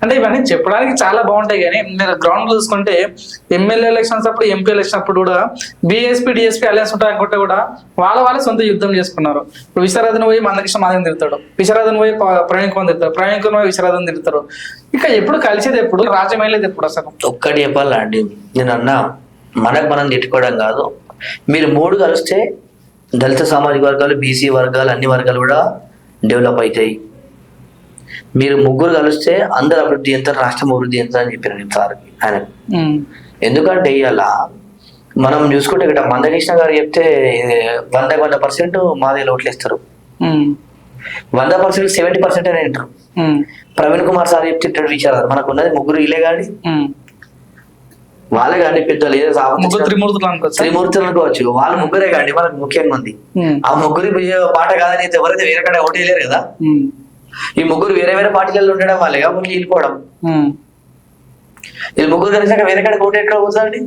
అంటే ఇవన్నీ చెప్పడానికి చాలా బాగుంటాయి కానీ మీరు గ్రౌండ్ చూసుకుంటే ఎమ్మెల్యే ఎలక్షన్స్ అప్పుడు ఎంపీ ఎలక్షన్ అప్పుడు కూడా బీఎస్పీ డిఎస్పీ అలయన్స్ ఉంటాయి అనుకుంటే కూడా వాళ్ళ వాళ్ళే సొంత యుద్ధం చేసుకున్నారు. ఇప్పుడు విశ్వరాధన్ పోయి మందకృష్ణ మాదిని తిరుగుతాడు విశ్వరాధన్ పోయి ప- ప్రవీణ్ కుమార్ తిరుగుతారు ప్రవీణ్ కుమార్ విశ్వరాధన్ తిరుగుతారు ఇక ఎప్పుడు కలిసేది ఎప్పుడు రాజ్యం ఎప్పుడు అసలు? ఒక్కటి చెప్పాలా అండి నేను అన్నా మనకు మనం తిట్టుకోవడం కాదు. మీరు మూడు కలిస్తే దళిత సామాజిక వర్గాలు బీసీ వర్గాలు అన్ని వర్గాలు కూడా డెవలప్ అవుతాయి. మీరు ముగ్గురు కలిస్తే అందరు అభివృద్ధి ఎంత రాష్ట్రం అభివృద్ధి ఎంత అని చెప్పారు నేను సార్ ఆయన. ఎందుకంటే ఇలా మనం చూసుకుంటే ఇక్కడ మందకృష్ణ గారు చెప్తే వంద వంద పర్సెంట్ మాదే ఓట్లు ఇస్తారు ఉమ్. వంద పర్సెంట్ సెవెంటీ పర్సెంట్ అని వింటారు ఉమ్. ప్రవీణ్ కుమార్ సార్ చెప్తే విచారాలు మనకు ఉన్నది ముగ్గురు ఇలే కానీ. వాళ్ళే కానీ పెద్దలు ఏదో త్రిమూర్తులు అనుకోవచ్చు వాళ్ళు ముగ్గురే కాండి మనకు ముఖ్యంగా ఉంది. ఆ ముగ్గురి పాట కాదని ఎవరైతే వేరే కడ ఓటు వేయలేరు కదా. ఈ ముగ్గురు వేరే వేరే పార్టీలలో ఉండడం వాళ్ళే కాబట్టి వెళ్ళిపోవడం. వీళ్ళు ముగ్గురు కలిసాక వేరే కడ ఎక్కడ పోతుందండి